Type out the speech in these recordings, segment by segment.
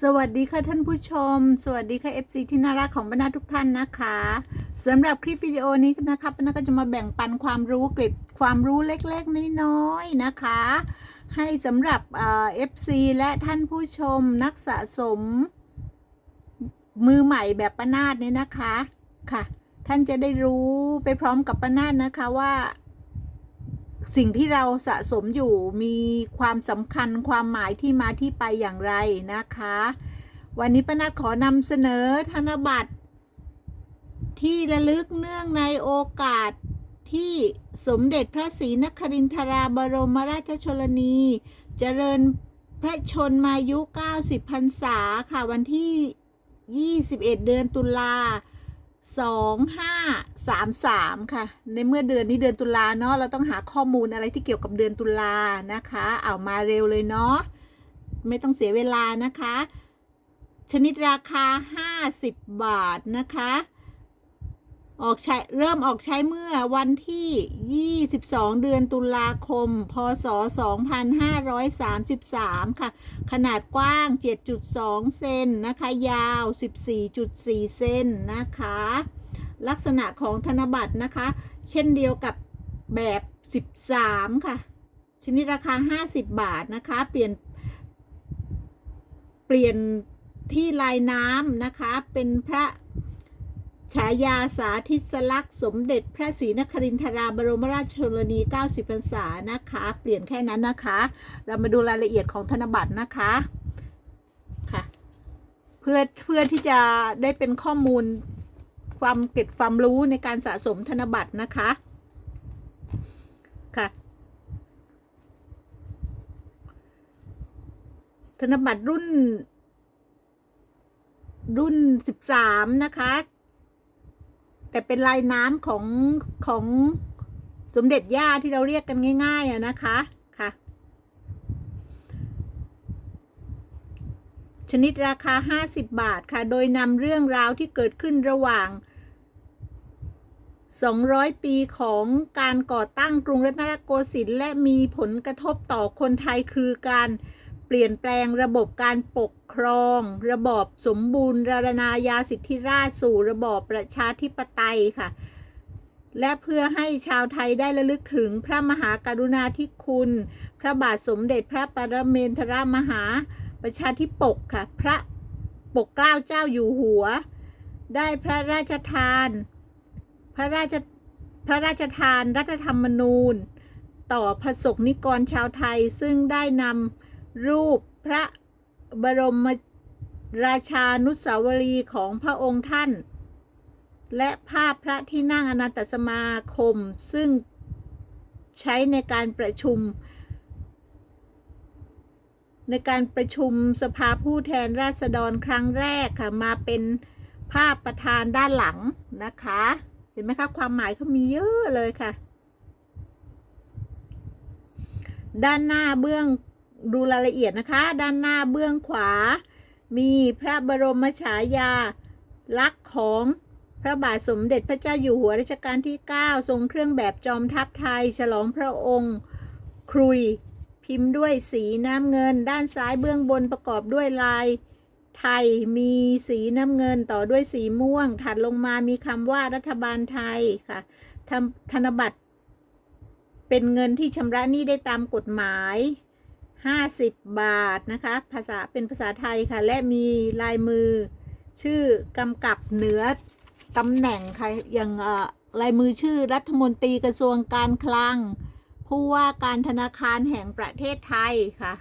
สวัสดีค่ะท่านผู้ชม สวัสดีค่ะ FC ที่น่ารักของบรรดาทุกท่านนะคะสำหรับคลิปวิดีโอนี้นะคะบรรดาก็จะมาแบ่งปันความรู้เกร็ดความรู้เล็กๆน้อยๆนะคะ ให้สำหรับเอ่อ FC และท่านผู้ชมนักสะสม มือใหม่แบบป้านาดเนี่ยนะคะค่ะ ท่านจะได้รู้ไปพร้อมกับป้านาดนะคะว่า สิ่งที่เราสะสมอยู่มีความสำคัญความหมายที่มาที่ไปอย่างไรนะคะ วันนี้ป้านัดขอนำเสนอธนบัตร ที่ระลึกเนื่องในโอกาสที่สมเด็จพระศรีนครินทราบรมราชชนนี เจริญพระชนมายุ 90 พรรษาค่ะวันที่ 21 เดือนตุลา สองห้าสามสามค่ะ ในเมื่อเดือนนี้เดือนตุลาเนาะเราต้องหาข้อมูลอะไรที่เกี่ยวกับเดือนตุลานะคะเอามาเร็วเลยเนาะไม่ต้องเสียเวลานะคะ ชนิดราคา 50 บาทนะคะ ออกใช้เริ่มออกใช้เมื่อวันที่ 22 เดือนตุลาคม พศ 2533 ค่ะ ขนาดกว้าง 7.2 เซนนะคะ ยาว 14.4 เซนนะคะ ลักษณะของธนบัตรนะคะ เช่นเดียวกับแบบ 13 ค่ะ ชนิดราคา 50 บาทนะคะ เปลี่ยน เปลี่ยนที่ลายน้ำนะคะ เป็นพระ ฉายาสาธิสลักษณ์สมเด็จพระศรีนครินทราบรมราชชนนี 90พรรษานะคะ เปลี่ยนแค่นั้นนะคะ เรามาดูรายละเอียดของธนบัตรนะคะค่ะเพื่อเพื่อที่จะได้เป็นข้อมูลความเก็บความรู้ในการสะสมธนบัตรนะคะค่ะธนบัตรรุ่นรุ่น 13 นะคะ แต่เป็นลายน้ำของของสมเด็จย่าที่เราเรียกกันง่ายๆอะนะคะค่ะ ชนิดราคา 50 บาทค่ะ โดยนำเรื่องราวที่เกิดขึ้นระหว่าง 200 ปีของการก่อตั้งกรุงรัตนโกสินทร์และมีผลกระทบต่อคนไทยคือการ ปลี่ยนแปลงระบบการปกครอง ระบอบสมบูรณ์รณาญาสิทธิราชสู่ระบอบประชาธิปไตยค่ะ และเพื่อให้ชาวไทยได้ระลึกถึงพระมหากรุณาธิคุณ พระบาทสมเด็จพระปรเมนทรมหาประชาธิปกค่ะ พระปกเกล้าเจ้าอยู่หัว ได้พระราชทาน พระราชพระราชทานรัฐธรรมนูญ ต่อพระสงฆ์นิกรชาวไทยซึ่งได้นำ รูปพระบรมราชานุสาวรีย์ของพระองค์ท่าน และภาพพระที่นั่งอนันตสมาคม ซึ่งใช้ในการประชุม ในการประชุมสภาผู้แทนราษฎรครั้งแรกค่ะ มาเป็นภาพประธานด้านหลังนะคะ เห็นไหมคะความหมายเขามีเยอะเลยค่ะ ด้านหน้าเบื้อง ดูรายละเอียดนะคะ ด้านหน้าเบื้องขวา มีพระบรมฉายาลักษณ์ของพระบาทสมเด็จพระเจ้าอยู่หัวรัชกาลที่ 9 ทรงเครื่องแบบจอมทัพไทย ฉลองพระองค์ครุย พิมพ์ด้วยสีน้ำเงิน ด้านซ้ายเบื้องบนประกอบด้วยลายไทยมีสีน้ำเงินต่อด้วยสีม่วง ถัดลงมามีคำว่ารัฐบาลไทยค่ะธนบัตรเป็นเงินที่ชำระหนี้ได้ตามกฎหมาย 50 บาทนะคะ ภาษาเป็นภาษาไทยค่ะ และมีลายมือชื่อกำกับเหนือตำแหน่งค่ะอย่างลายมือชื่อรัฐมนตรีกระทรวงการคลัง ผู้ว่าการธนาคารแห่งประเทศไทยค่ะ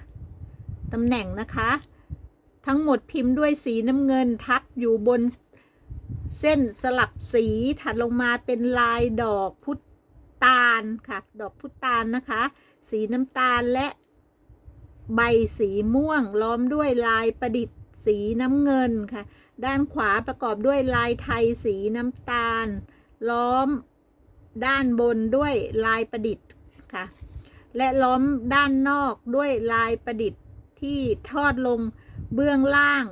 ตำแหน่งนะคะ ทั้งหมดพิมพ์ด้วยสีน้ำเงินทับอยู่บนเส้นสลับสีถัดลงมาเป็นลายดอกพุตานค่ะ ดอกพุตานนะคะ สีน้ำตาลและ ใบสีม่วงล้อมด้วยลายประดิษฐ์สีน้ำเงินค่ะ ด้านขวาประกอบด้วยลายไทยสีน้ำตาล ล้อมด้านบนด้วยลายประดิษฐ์ค่ะ และล้อมด้านนอกด้วยลายประดิษฐ์ที่ทอดลงเบื้องล่าง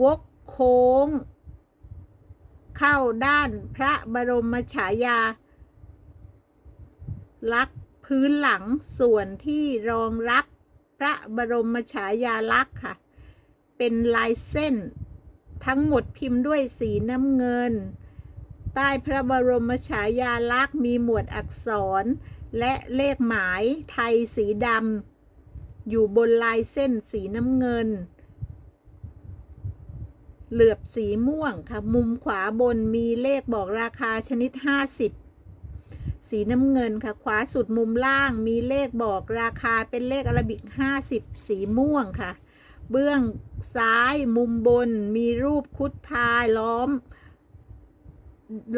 วกโค้ง เข้าด้านพระบรมฉายาลักษ พื้นหลังส่วนที่รองรับพระบรมฉายาลักษณ์ค่ะ เป็นลายเส้น ทั้งหมดพิมพ์ด้วยสีน้ำเงิน ใต้พระบรมฉายาลักษณ์มีหมวดอักษร และเลขหมายไทยสีดำอยู่บนลายเส้นสีน้ำเงิน เหลือบสีม่วงค่ะ มุมขวาบนมีเลขบอกราคาชนิด 50 สีน้ำเงินค่ะ ขวาสุดมุมล่างมีเลขบอกราคาเป็นเลขอาราบิก 50 สีม่วงค่ะ เบื้องซ้ายมุมบนมีรูปคุดพายล้อม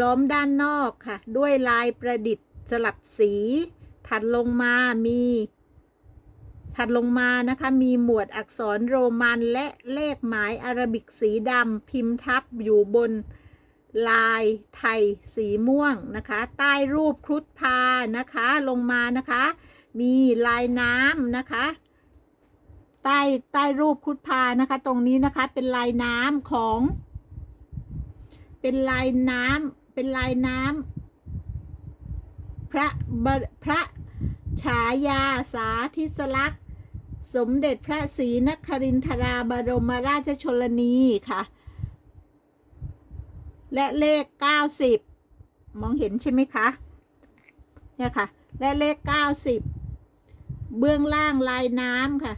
ล้อมด้านนอกค่ะ ด้วยลายประดิษฐ์สลับสี ถัดลงมามี ถัดลงมานะคะ มีหมวดอักษรโรมันและเลขหมายอาราบิกสีดำพิมพ์ทับอยู่บน ลายไทยสีม่วงนะคะ ใต้รูปครุฑพานะคะลงมานะคะ มีลายน้ำนะคะ ใต้ใต้รูปครุฑพานะคะ ตรงนี้นะคะเป็นลายน้ำของ เป็นลายน้ำเป็นลายน้ำพระพระฉายาสาธิสลักษณ์ สมเด็จพระศรีนครินทราบรมราชชนนีค่ะ และเลข 90 มองเห็นใช่ไหมคะเนี่ยค่ะ และเลข 90 เบื้องล่างลายน้ำค่ะ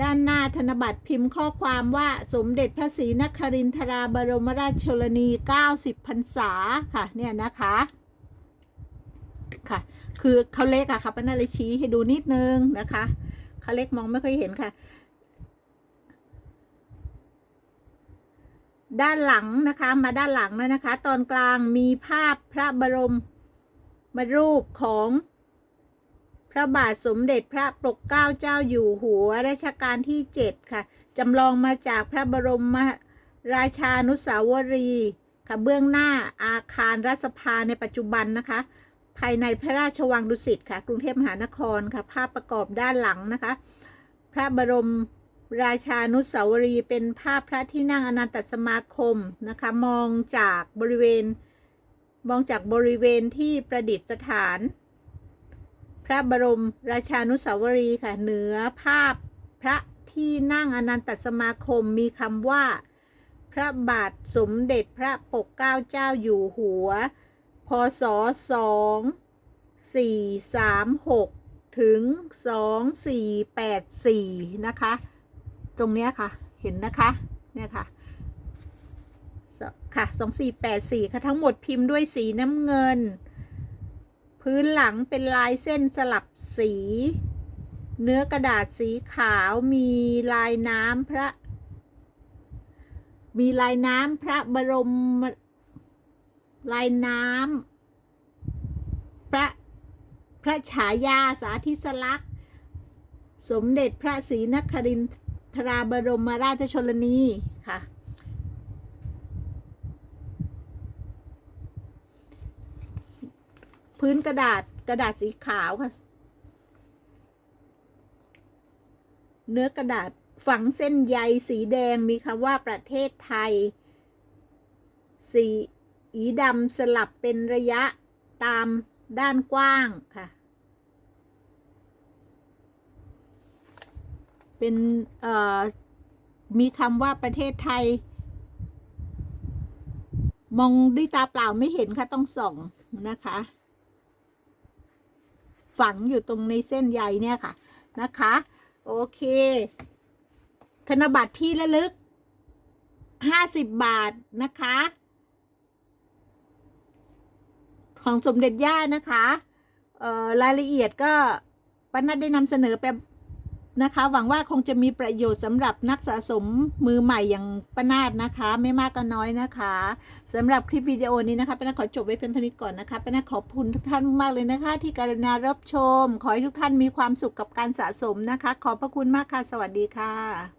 ด้านหน้าธนบัตรพิมพ์ข้อความว่าสมเด็จพระศรีนครินทราบรมราชชนนี 90พรรษาค่ะ เนี่ยนะคะค่ะ คือเขาเล็กอะค่ะป้านาเลยชี้ให้ดูนิดนึงนะคะเขาเล็กมองไม่ค่อยเห็นค่ะ ด้านหลังนะคะมาด้านหลังแล้วนะคะ ตอนกลางมีภาพพระบรมมารูปของพระบาทสมเด็จพระปกเกล้าเจ้าอยู่หัวรัชกาลที่ 7 ค่ะจำลองมาจากพระบรมราชานุสาวรีย์ค่ะเบื้องหน้าอาคารรัฐสภาในปัจจุบันนะคะ ภายในพระราชวังดุสิตค่ะ กรุงเทพมหานครค่ะ ภาพประกอบด้านหลังนะคะ พระบรม ราชานุสาวรีย์เป็นภาพพระที่นั่งอนันตสมาคมนะคะมองจากบริเวณ มองจากบริเวณที่ประดิษฐาน พระบรมราชานุสาวรีย์ค่ะเหนือภาพพระที่นั่งอนันตสมาคมมีคำว่า พระบาทสมเด็จพระปกเกล้าเจ้าอยู่หัว พศสองสี่สามหกถึงสองสี่แปดสี่นะคะ ตรงเนี้ยค่ะ เห็นนะคะ เนี่ยค่ะ ค่ะสองสี่แปดสี่ค่ะ ทั้งหมดพิมพ์ด้วยสีน้ำเงิน พื้นหลังเป็นลายเส้นสลับสี เนื้อกระดาษสีขาวมีลายน้ำพระ มีลายน้ำพระบรม ลายน้ำพระพระฉายาสาธิสลักษณ์สมเด็จพระศรีนครินท ราบรมราชชนนีค่ะ พื้นกระดาษกระดาษสีขาวค่ะ เนื้อกระดาษฝังเส้นใยสีแดงมีคำว่าประเทศไทย สีอีดำสลับเป็นระยะตามด้านกว้างค่ะ เป็นเอ่อมีคำว่าประเทศไทย มองด้วยตาเปล่าไม่เห็นค่ะต้องส่องนะคะ ฝังอยู่ตรงในเส้นใยเนี่ยค่ะนะคะ โอเค ธนบัตรที่ระลึกห้าสิบบาทนะคะ ของสมเด็จย่านะคะรายละเอียดก็ป้านัดได้นำเสนอไป นะคะ หวังว่าคงจะมีประโยชน์สำหรับนักสะสมมือใหม่อย่างป้านาดนะคะ ไม่มากก็น้อยนะคะสำหรับคลิปวิดีโอนี้นะคะปนาขอจบไว้เพียงเท่านี้ก่อนนะคะปนาขอบคุณทุกท่านมากเลยนะคะ ที่การุณารับชม ขอให้ทุกท่านมีความสุขกับการสะสมนะคะ ขอบพระคุณมากค่ะ สวัสดีค่ะ